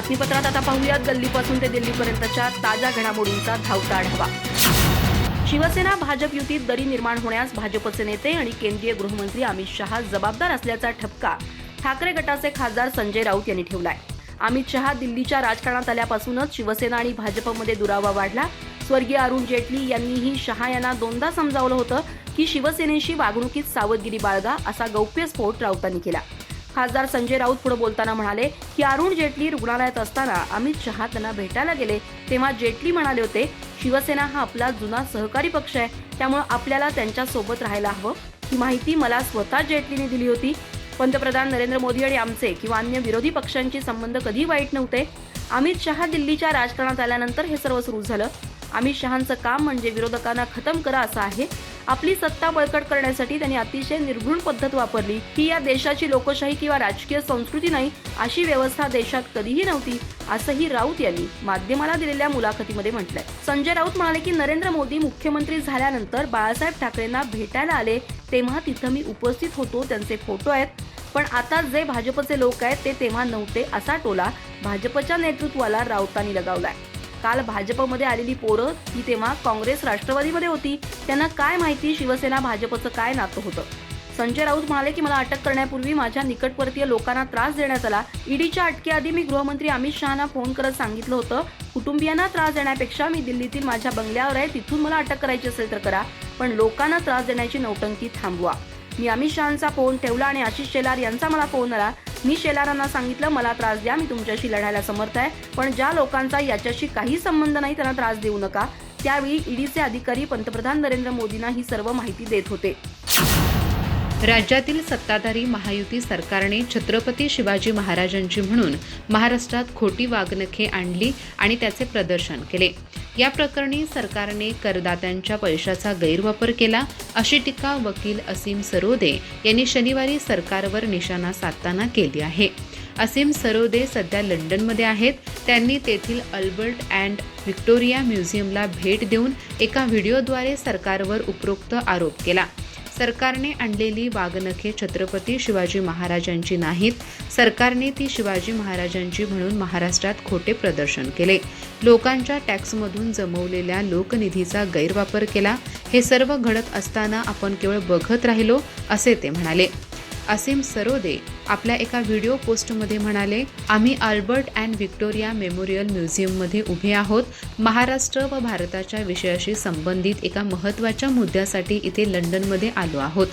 बातमीपत्रात आता पाहूयात गल्लीपासून ते दिल्लीपर्यंतच्या ताज्या घडामोडींचा धावता आढावा. शिवसेना भाजप युतीत दरी निर्माण होण्यास भाजपचे नेते आणि केंद्रीय गृहमंत्री अमित शहा जबाबदार असल्याचा ठपका ठाकरे गटाचे खासदार संजय राऊत यांनी ठेवलाय. अमित शहा दिल्लीच्या राजकारणात आल्यापासूनच शिवसेना आणि भाजपमध्ये दुरावा वाढला. स्वर्गीय अरुण जेटली यांनीही शहा यांना दोनदा समजावलं होतं की शिवसेनेशी वागणुकीत सावधगिरी बाळगा असा गौप्यस्फोट राऊतांनी केला. खासदार संजय राऊत पुढे बोलताना म्हणाले की अरुण जेटली रुग्णालयात असताना अमित शहा त्यांना भेटायला गेले. तेव्हा जेटली म्हणाले होते शिवसेना हा आपला जुना सहकारी पक्ष आहे. त्यामुळे आपल्याला त्यांच्यासोबत राहायला हवं. ही माहिती मला स्वतः जेटलीने दिली होती. पंतप्रधान नरेंद्र मोदी आणि आमचे किंवा अन्य विरोधी पक्षांचे संबंध कधी वाईट नव्हते. अमित शहा दिल्लीच्या राजकारणात आल्यानंतर हे सर्व सुरू झालं. अमित शहांचं काम म्हणजे विरोधकांना खतम करा असं आहे. आपली सत्ता बळकट करण्यासाठी त्यांनी अतिशय निर्घृण पद्धत वापरली. ही या देशाची लोकशाही किंवा राजकीय संस्कृती नाही अशी व्यवस्था देशात कधीही नव्हती असंही राऊत यांनी माध्यमाला दिलेल्या मुलाखतीमध्ये म्हटलंय. संजय राऊत म्हणाले की नरेंद्र मोदी मुख्यमंत्री झाल्यानंतर बाळासाहेब ठाकरेंना भेटायला आले तेव्हा तिथं मी उपस्थित होतो त्यांचे फोटो आहेत. पण आता जे भाजपचे लोक आहेत ते तेव्हा नव्हते असा टोला भाजपच्या नेतृत्वाला राऊतांनी लगावलाय. काल भाजपमध्ये आलेली पोरं ती तेव्हा काँग्रेस राष्ट्रवादीमध्ये होती. त्यांना काय माहिती शिवसेना भाजपचं काय नातं होतं? संजय राऊत म्हणाले की मला अटक करण्यापूर्वी माझ्या निकटवर्तीय लोकांना त्रास देण्यात आला. ईडीच्या अटकेआधी मी गृहमंत्री अमित शहाना फोन करत सांगितलं होतं. कुटुंबियांना त्रास देण्यापेक्षा मी दिल्लीतील माझ्या बंगल्यावर आहे. तिथून मला अटक करायची असेल तर करा. पण लोकांना त्रास देण्याची नौटंकी थांबवा. मी अमित शहांचा फोन ठेवला आणि आशिष शेलार यांचा मला फोन आला. मी शेलारांना सांगितलं मला त्रास द्या मी तुमच्याशी लढायला समर्थ आहे पण ज्या लोकांचा याच्याशी काही संबंध नाही त्यांना त्रास देऊ नका. त्यावेळी ईडीचे अधिकारी पंतप्रधान नरेंद्र मोदींना ही सर्व माहिती देत होते. राज्यातील सत्ताधारी महायुती सरकारने छत्रपती शिवाजी महाराजांची म्हणून महाराष्ट्रात खोटी वागणखे आणली आणि त्याचे प्रदर्शन केले. या प्रकरणी सरकारने करदात्यांच्या पैशाचा गैरवापर केला अशी टीका वकील असीम सरोदे यांनी शनिवारी सरकारवर निशाणा साधताना केली आहे. असीम सरोदे सध्या लंडनमध्ये आहेत. त्यांनी तेथील अल्बर्ट अँड व्हिक्टोरिया म्युझियमला भेट देऊन एका व्हिडिओद्वारे सरकारवर उपरोक्त आरोप केला. सरकारने आणलेली वागनखे छत्रपती शिवाजी महाराजांची नाहीत. सरकारने ती शिवाजी महाराजांची म्हणून महाराष्ट्रात खोटे प्रदर्शन केले. लोकांच्या टॅक्समधून जमवलेल्या लोकनिधीचा गैरवापर केला. हे सर्व घडत असताना आपण केवळ बघत राहिलो असे ते म्हणाले. असीम सरोदे आपल्या एका व्हिडिओ पोस्टमध्ये म्हणाले आम्ही आल्बर्ट अँड व्हिक्टोरिया मेमोरियल म्युझियममध्ये उभे आहोत. महाराष्ट्र व भारताच्या विषयाशी संबंधित एका महत्त्वाच्या मुद्द्यासाठी इथे लंडनमध्ये आलो आहोत.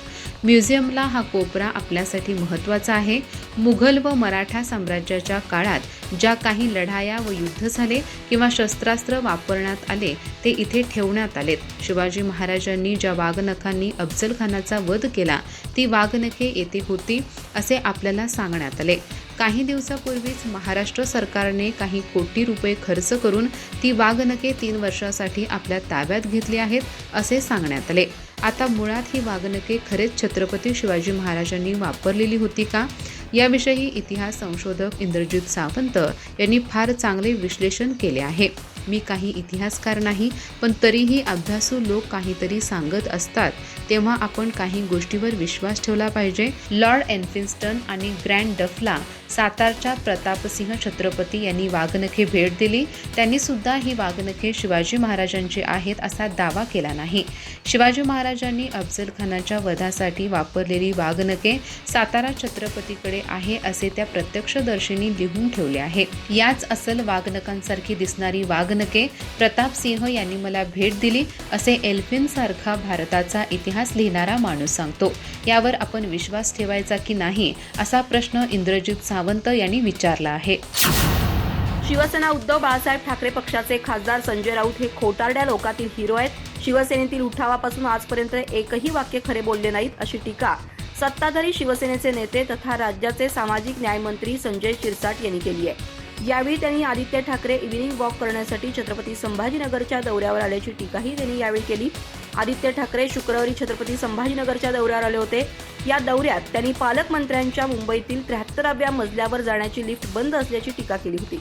म्युझियमला हा कोपरा आपल्यासाठी महत्त्वाचा आहे. मुघल व मराठा साम्राज्याच्या काळात ज्या काही लढाया व युद्ध झाले किंवा शस्त्रास्त्र वापरण्यात आले ते इथे ठेवण्यात आलेत. शिवाजी महाराजांनी ज्या वाघनखांनी अफजल खानाचा वध केला ती वाघनखे येथे होती असे आपल्याला सांगण्यात आले. काही दिवसापूर्वीच महाराष्ट्र सरकारने काही कोटी रुपये खर्च करून ती वाघनखे तीन वर्षासाठी आपल्या ताब्यात घेतली आहेत असे सांगण्यात आले. आता मुळात ही वाघनखे खरेच छत्रपती शिवाजी महाराजांनी वापरलेली होती का? याविषयी इतिहास संशोधक इंद्रजित सावंत यांनी फार चांगले विश्लेषण केले आहे. मी काही इतिहासकार नाही पण तरीही अभ्यासू लोक काहीतरी सांगत असतात. तेव्हा आपण काही गोष्टीवर विश्वास ठेवला पाहिजे. लॉर्ड एन्फिन्स्टन आणि ग्रँड डफला सातारच्या प्रतापसिंह छत्रपती यांनी वाघनखे भेट दिली. त्यांनी सुद्धा ही वाघनखे शिवाजी महाराजांची आहेत असा दावा केला नाही. शिवाजी महाराजांनी अफजल खानाच्या वधासाठी वापरलेली वाघनखे सातारा छत्रपतीकडे आहे असे त्या प्रत्यक्षदर्शींनी लिहून ठेवले आहे. याच असल वाघनकांसारखी दिसणारी वाघ वाघनके प्रतापसिंह यांनी मला भेट दिली असे एल्फिनसारखा भारताचा इतिहास लिहिणारा माणूस सांगतो. यावर आपण विश्वास ठेवायचा की नाही असा प्रश्न इंद्रजित सावंत यांनी विचारला आहे. शिवसेना उद्धव बाळासाहेब ठाकरे पक्षाचे खासदार संजय राऊत हे खोटारड्या लोकातील हिरो आहेत. शिवसेनेतील उठावापासून आजपर्यंत एकही वाक्य खरे बोलले नाहीत अशी टीका सत्ताधारी शिवसेनेचे नेते तथा राज्याचे सामाजिक न्यायमंत्री संजय शिरसाट यांनी केली आहे. यावेळी त्यांनी आदित्य ठाकरे इव्हिनिंग वॉक करण्यासाठी छत्रपती संभाजीनगरच्या दौऱ्यावर आल्याची टीकाही त्यांनी यावेळी केली. आदित्य ठाकरे शुक्रवारी छत्रपती संभाजीनगरच्या दौऱ्यावर आले होते. या दौऱ्यात त्यांनी पालकमंत्र्यांच्या मुंबईतील त्र्याहत्तराव्या मजल्यावर जाण्याची लिफ्ट बंद असल्याची टीका केली होती.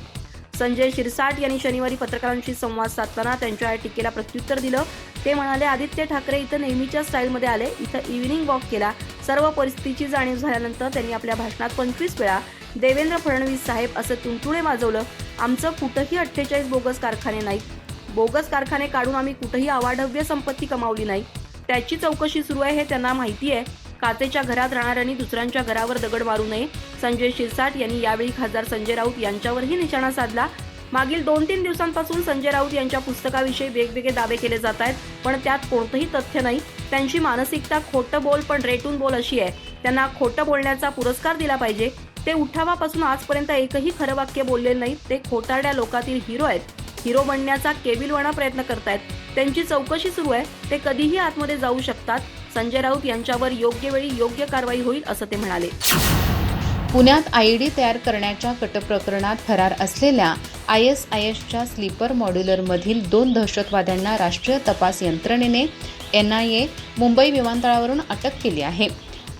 संजय शिरसाट यांनी शनिवारी पत्रकारांशी संवाद साधताना त्यांच्या या टीकेला प्रत्युत्तर दिलं. ते म्हणाले आदित्य ठाकरे इथं नेहमीच्या स्टाईलमध्ये आले. इथं इव्हिनिंग वॉक केला. सर्व परिस्थितीची जाणीव झाल्यानंतर त्यांनी आपल्या भाषणात पंचवीस वेळा देवेंद्र फडणवीस साहेब असं तुणतुणे वाजवलं आमचं कुठंही अठ्ठेचाळीस बोगस कारखाने नाहीत बोगस कारखाने काढून आम्ही कुठंही अवाढव्य संपत्ती कमावली नाही. त्याची चौकशी सुरू आहे हे त्यांना माहिती आहे. काचेच्या घरात राहणाऱ्यांनी दुसऱ्यांच्या घरावर दगड मारू नये. संजय शिरसाट यांनी यावेळी खासदार संजय राऊत यांच्यावरही निशाणा साधला. मागील दोन तीन दिवसांपासून संजय राऊत यांच्या पुस्तकाविषयी वेगवेगळे दावे केले जात आहेत पण त्यात कोणतंही तथ्य नाही. त्यांची मानसिकता खोटं बोल पण रेटून बोल अशी आहे. त्यांना खोटं बोलण्याचा पुरस्कार दिला पाहिजे. ते उठावापासून आजपर्यंत एकही खरं वाक्य बोललेलं नाही ते खोटारड्या लोकातील हिरो आहेत. हिरो बनण्याचा केविलवाणा प्रयत्न करतायत. त्यांची चौकशी सुरू आहे. ते कधीही आतमध्ये जाऊ शकतात. संजय राऊत यांच्यावर योग्य वेळी योग्य कारवाई होईल असं ते म्हणाले. पुण्यात आयडी तयार करण्याच्या कटप्रकरणात फरार असलेल्या आय एस आय एसच्या स्लीपर मॉड्युलरमधील दोन दहशतवाद्यांना राष्ट्रीय तपास यंत्रणेने एन आय ए मुंबई विमानतळावरून अटक केली आहे.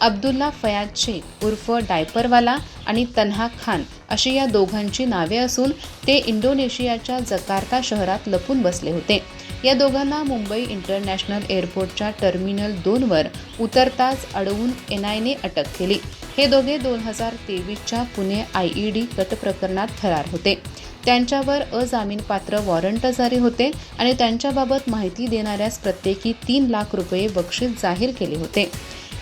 अब्दुल्ला फयाज शेख उर्फ डायपरवाला आणि तन्हा खान अशी या दोघांची नावे असून ते इंडोनेशियाच्या जकार्ता शहरात लपून बसले होते. या दोघांना मुंबई इंटरनॅशनल एअरपोर्टच्या टर्मिनल दोनवर उतरताच अडवून एनआयने अटक केली. हे दोघे दोन हजार तेवीसच्या पुणे आय ई डी प्रकरणात फरार होते. त्यांच्यावर अजामीनपात्र वॉरंट जारी होते आणि त्यांच्याबाबत माहिती देणाऱ्यास प्रत्येकी तीन लाख रुपये बक्षीस जाहीर केले होते.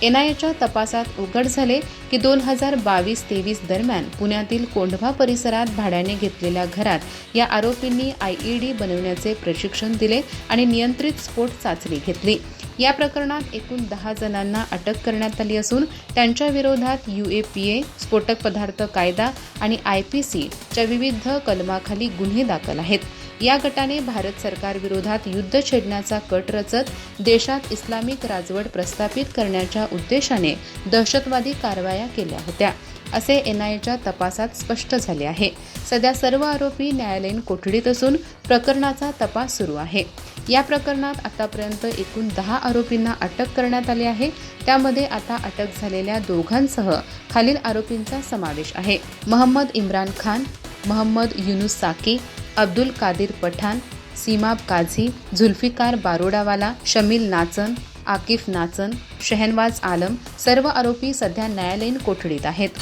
एनआयएच्या तपासात उघड झाले की दोन हजार बावीस तेवीस दरम्यान पुण्यातील कोंढवा परिसरात भाड्याने घेतलेल्या घरात या आरोपींनी आयईडी बनवण्याचे प्रशिक्षण दिले आणि नियंत्रित स्फोट चाचणी घेतली. या प्रकरणात एकूण दहा जणांना अटक करण्यात आली असून त्यांच्या विरोधात युएपीए स्फोटक पदार्थ कायदा आणि आय पी सीच्या विविध कलमाखाली गुन्हे दाखल आहेत. या गटाने भारत सरकारविरोधात युद्ध छेडण्याचा कट रचत देशात इस्लामिक राजवट प्रस्थापित करण्याच्या उद्देशाने दहशतवादी कारवाया केल्या होत्या असे एनआयएच्या तपासात स्पष्ट झाले आहे. सध्या सर्व आरोपी न्यायालयीन कोठडीत असून प्रकरणाचा तपास सुरू आहे. या प्रकरणात आतापर्यंत एकूण दहा आरोपींना अटक करण्यात आली आहे. त्यामध्ये आता अटक झालेल्या दोघांसह खालील आरोपींचा समावेश आहे. महम्मद इम्रान खान महम्मद युनुस साकी अब्दुल कादिर पठाण सीमाब काझी झुल्फिकार बारोडावाला शमील नाचन आकिफ नाचन शहनवाज आलम सर्व आरोपी सध्या न्यायालयीन कोठडीत आहेत.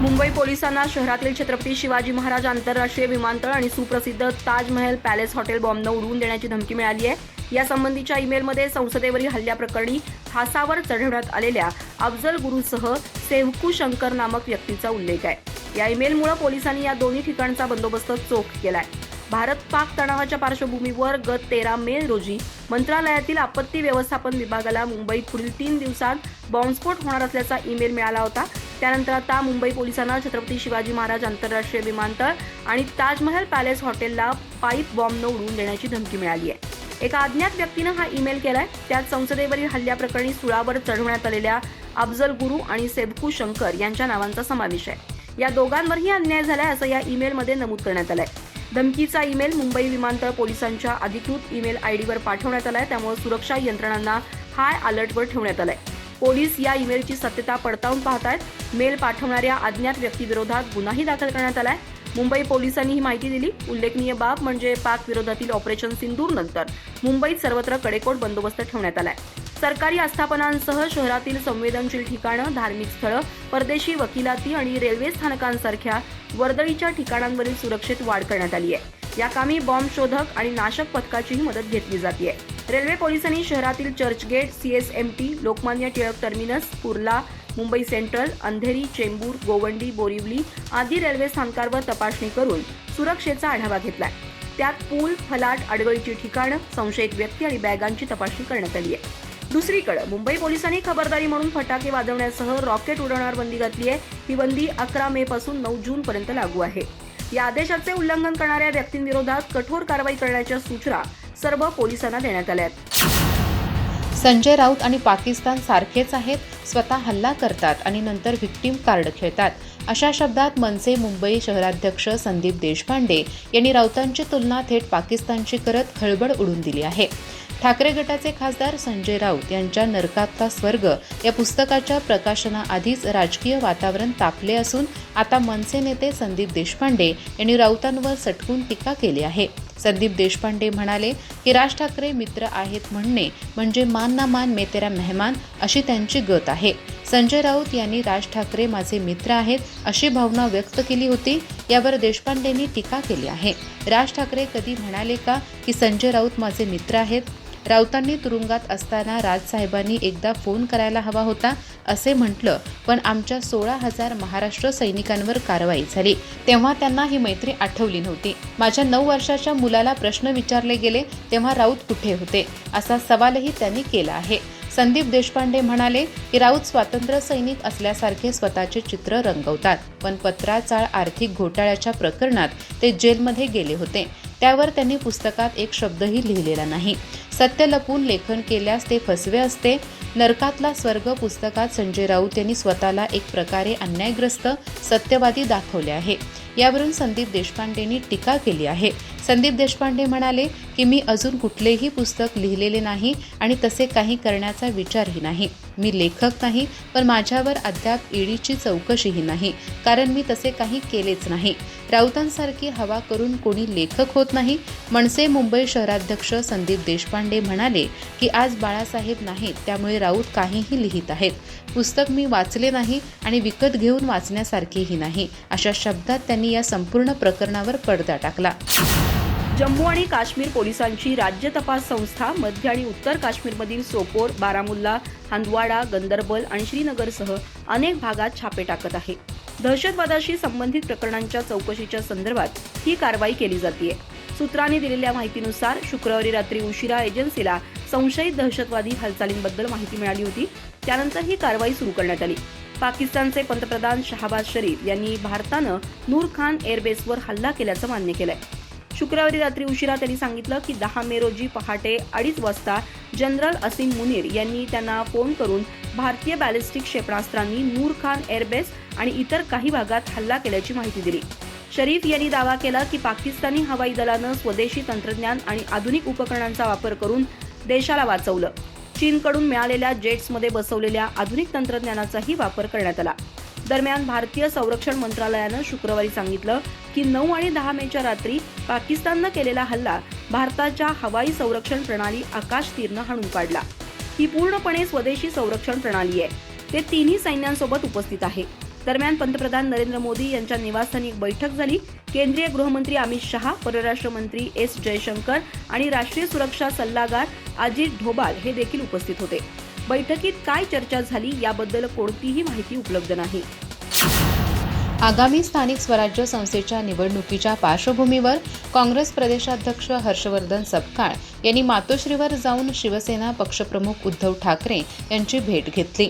मुंबई पोलिसांना शहरातील छत्रपती शिवाजी महाराज आंतरराष्ट्रीय विमानतळ आणि सुप्रसिद्ध ताजमहल पॅलेस हॉटेल बॉम्बनं उडवून देण्याची धमकी मिळाली आहे. यासंबंधीच्या ईमेलमध्ये संसदेवरील हल्ल्याप्रकरणी फासावर चढवण्यात आलेल्या अफजल गुरुसह सेवकू शंकर नामक व्यक्तीचा उल्लेख आहे. या ईमेलमुळे पोलिसांनी या दोन्ही ठिकाणचा बंदोबस्त चोख केलाय. भारत पाक तणावाच्या पार्श्वभूमीवर गत तेरा मे रोजी मंत्रालयातील आपत्ती व्यवस्थापन विभागाला मुंबईत पुढील तीन दिवसात बॉम्बस्फोट होणार असल्याचा ईमेल मिळाला होता. त्यानंतर आता मुंबई पोलिसांना छत्रपती शिवाजी महाराज आंतरराष्ट्रीय विमानतळ आणि ताजमहल पॅलेस हॉटेलला पाईप बॉम्बनं उडवून देण्याची धमकी मिळाली आहे एका अज्ञात व्यक्तीनं हा ईमेल केलाय. त्यात संसदेवरील हल्ल्याप्रकरणी सुळावर चढवण्यात आलेल्या अफजल गुरु आणि सेबकू शंकर यांच्या नावांचा समावेश आहे. या दोघांवरही अन्याय झालाय असं या ईमेलमध्ये नमूद करण्यात आलंय. धमकीचा ईमेल मुंबई विमानतळ पोलिसांच्या अधिकृत ईमेल आयडीवर पाठवण्यात आलाय. त्यामुळे सुरक्षा यंत्रणांना हाय अलर्टवर ठेवण्यात आलाय. पोलीस या ईमेलची सत्यता पडताळून पाहतायत. मेल पाठवणाऱ्या अज्ञात व्यक्तीविरोधात गुन्हाही दाखल करण्यात आलाय. मुंबई पोलिसांनी ही माहिती दिली. उल्लेखनीय बाब म्हणजे पाक विरोधातील ऑपरेशन सिंदूर नंतर मुंबईत सर्वत्र कडेकोट बंदोबस्त ठेवण्यात आलाय. सरकारी आस्थापनांसह शहरातील संवेदनशील ठिकाणं धार्मिक स्थळं परदेशी वकिलाती आणि रेल्वे स्थानकांसारख्या वर्दळीच्या ठिकाणांवरील सुरक्षेत वाढ करण्यात आली आहे. या कामी बॉम्ब शोधक आणि नाशक पथकाचीही मदत घेतली जाते रेल्वे पोलिसांनी शहरातील Churchgate CSMT Lokmanya Tilak terminus Kurla Mumbai central Andheri Chembur Govandi Borivali आदी रेल्वे स्थानकांवर तपासणी करून सुरक्षेचा आढावा घेतलाय. त्यात पूल फलाट आडगळीची ठिकाणं संशयित व्यक्ती आणि बॅगांची तपासणी करण्यात आली आहे. दुसरीकडे मुंबई पोलिसांनी खबरदारी म्हणून फटाके वाजवण्यासह रॉकेट उडवणार बंदी घातली आहे. ही बंदी अकरा मे पासून नऊ जून पर्यंत लागू आहे. या आदेशाचे उल्लंघन करणाऱ्या व्यक्तींविरोधात कठोर कारवाई करण्याच्या सूचना सर्व पोलिसांना देण्यात आल्या संजय राऊत आणि पाकिस्तान सारखेच आहेत स्वतः हल्ला करतात आणि नंतर व्हिक्टीम कार्ड खेळतात. अशा शब्दात मनसे मुंबई शहराध्यक्ष संदीप देशपांडे यांनी राऊतांची तुलना थेट पाकिस्तानची करत खळबळ उडून दिली आहे. ठाकरे गटाचे खासदार संजय राऊत यांच्या नरकातला स्वर्ग या पुस्तकाच्या प्रकाशनाआधीच राजकीय वातावरण तापले असून आता मनसे नेते संदीप देशपांडे यांनी राऊतांवर सटकून टीका केली आहे. संदीप देशपांडे म्हणाले की राज ठाकरे मित्र आहेत म्हणणे म्हणजे मान ना मान मेतेरा मेहमान अशी त्यांची गत आहे. संजय राऊत यांनी राज ठाकरे माझे मित्र आहेत अशी भावना व्यक्त केली होती यावर देशपांडेंनी टीका केली आहे. राज ठाकरे कधी म्हणाले का की संजय राऊत माझे मित्र आहेत? राऊतांनी तुरुंगात असताना राजसाहेबांनी एकदा फोन करायला हवा होता असे म्हटलं पण आमच्या सोळा हजार महाराष्ट्र सैनिकांवर कारवाई झाली. तेव्हा त्यांना ही मैत्री आठवली नव्हती. माझ्या नऊ वर्षाच्या मुलाला प्रश्न विचारले गेले तेव्हा राऊत कुठे होते? असा सवालही त्यांनी केला आहे. संदीप देशपांडे म्हणाले की राऊत स्वातंत्र्य सैनिक असल्यासारखे स्वतःचे चित्र रंगवतात पण पत्राचाळ आर्थिक घोटाळ्याच्या प्रकरणात ते जेलमध्ये गेले होते. त्यावर त्यांनी पुस्तकात एक शब्दही लिहिलेला नाही. सत्य लपून लेखन केल्यास ते फसवे असते. नरकातला स्वर्ग पुस्तकात संजय राऊत यांनी स्वतःला एक प्रकारे अन्यायग्रस्त सत्यवादी दाखवले आहे. यावरून संदीप देशपांडेंनी टीका केली आहे. संदीप देशपांडे म्हणाले की मी अजून कुठलेही पुस्तक लिहिलेले नाही आणि तसे काही करण्याचा विचारही नाही. मी लेखक नाही पण माझ्यावर अद्याप ईडीची चौकशीही नाही कारण मी तसे काही केलेच नाही. राऊतांसारखी हवा करून कोणी लेखक होत नाही. मनसे मुंबई शहराध्यक्ष संदीप देशपांडे म्हणाले की आज बाळासाहेब नाहीत त्यामुळे राऊत काहीही लिहित आहेत. पुस्तक मी वाचले नाही आणि विकत घेऊन वाचण्यासारखेही नाही. अशा शब्दात त्यांनी या संपूर्ण प्रकरणावर पडदा टाकला. जम्मू आणि काश्मीर पोलिसांची राज्य तपास संस्था मध्य आणि उत्तर काश्मीरमधील सोपोर बारामुल्ला हंदवाडा गंदरबल आणि श्रीनगरसह अनेक भागात छापे टाकत आहे. दहशतवादाशी संबंधित प्रकरणांच्या चौकशीच्या संदर्भात ही कारवाई केली जाते सूत्रांनी दिलेल्या माहितीनुसार शुक्रवारी रात्री उशिरा एजन्सीला संशयित दहशतवादी हालचालींबद्दल माहिती मिळाली होती. त्यानंतर ही कारवाई सुरू करण्यात आली. पाकिस्तानचे पंतप्रधान शहाबाज शरीफ यांनी भारतानं नूर खान एअरबेसवर हल्ला केल्याचं मान्य केलं आहे शुक्रवारी रात्री उशिरा त्यांनी सांगितलं की दहा मे रोजी पहाटे अडीच वाजता जनरल असीम मुनीर यांनी त्यांना फोन करून भारतीय बॅलिस्टिक क्षेपणास्त्रांनी नूर खान एअरबेस आणि इतर काही भागात हल्ला केल्याची माहिती दिली. शरीफ यांनी दावा केला की पाकिस्तानी हवाई दलानं स्वदेशी तंत्रज्ञान आणि आधुनिक उपकरणांचा वापर करून देशाला वाचवलं. चीनकडून मिळालेल्या जेट्समध्ये बसवलेल्या आधुनिक तंत्रज्ञानाचाही वापर करण्यात आला. दरम्यान भारतीय संरक्षण मंत्रालयानं शुक्रवारी सांगितलं की नऊ आणि दहा मेच्या रात्री पाकिस्ताननं केलेला हल्ला भारताच्या हवाई संरक्षण प्रणाली आकाश तीरनं हाणून काढला. ही पूर्णपणे स्वदेशी संरक्षण प्रणाली आहे. ते तिन्ही सैन्यांसोबत उपस्थित आहे. दरम्यान पंतप्रधान नरेंद्र मोदी यांच्या निवासस्थानी एक बैठक झाली. केंद्रीय गृहमंत्री अमित शहा परराष्ट्र मंत्री एस जयशंकर आणि राष्ट्रीय सुरक्षा सल्लागार अजित ढोबाल हे देखील उपस्थित होते. बैठकीत काय चर्चा झाली याबद्दल कोणतीही माहिती उपलब्ध नाही. आगामी स्थानिक स्वराज्य संस्थेच्या निवडणुकीच्या पार्श्वभूमीवर काँग्रेस प्रदेशाध्यक्ष हर्षवर्धन सपकाळ यांनी मातोश्रीवर जाऊन शिवसेना पक्षप्रमुख उद्धव ठाकरे यांची भेट घेतली.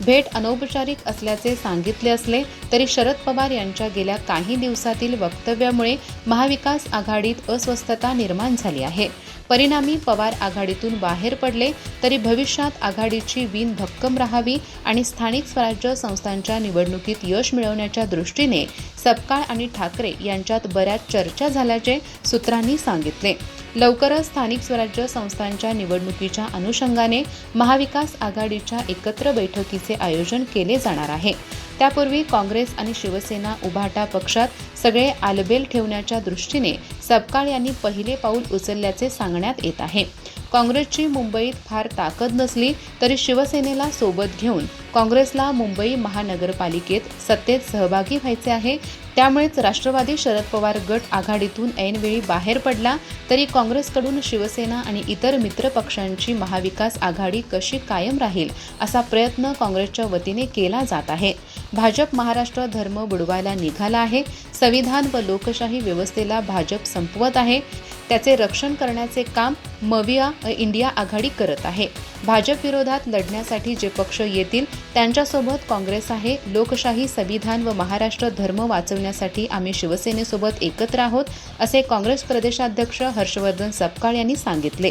भेट अनौपचारिक असल्याचे सांगितले असले तरी शरद पवार यांच्या गेल्या काही दिवसातील वक्तव्यामुळे महाविकास आघाडीत अस्वस्थता निर्माण झाली आहे. परिणामी पवार आघाडीतून बाहेर पडले तरी भविष्यात आघाडीची विण भक्कम राहावी आणि स्थानिक स्वराज्य संस्थांच्या निवडणुकीत यश मिळवण्याच्या दृष्टीने सपकाळ आणि ठाकरे यांच्यात बऱ्याच चर्चा झाल्याचे सूत्रांनी सांगितले. लवकरच स्थानिक स्वराज्य संस्थांच्या निवडणुकीच्या अनुषंगाने महाविकास आघाडीच्या एकत्र बैठकीचे आयोजन केले जाणार आहे. त्यापूर्वी काँग्रेस आणि शिवसेना उभाटा पक्षात सगळे आलबेल ठेवण्याच्या दृष्टीने सपकाळ यांनी पहिले पाऊल उचलल्याचे सांगण्यात येत आहे. काँग्रेसची मुंबईत फार ताकद नसली तरी शिवसेनेला सोबत घेऊन काँग्रेसला मुंबई महानगरपालिकेत सत्तेत सहभागी व्हायचे आहे त्यामुळेच राष्ट्रवादी शरद पवार गट आघाडीतून ऐनवेळी बाहेर पडला तरी काँग्रेसकडून शिवसेना आणि इतर मित्र पक्षांची महाविकास आघाडी कशी कायम राहील असा प्रयत्न काँग्रेसच्या वतीने केला जात आहे. भाजप महाराष्ट्र धर्म बुडवायला निघाला आहे. संविधान व लोकशाही व्यवस्थेला भाजप संपवत आहे. त्याचे रक्षण करण्याचे काम मविया इंडिया आघाडी करत आहे. भाजप विरोधात लढण्यासाठी जे पक्ष येतील त्यांच्यासोबत काँग्रेस आहे. लोकशाही संविधान व महाराष्ट्र धर्म वाचवण्यासाठी आम्ही शिवसेनेसोबत एकत्र आहोत असे काँग्रेस प्रदेशाध्यक्ष हर्षवर्धन सपकाळ यांनी सांगितले.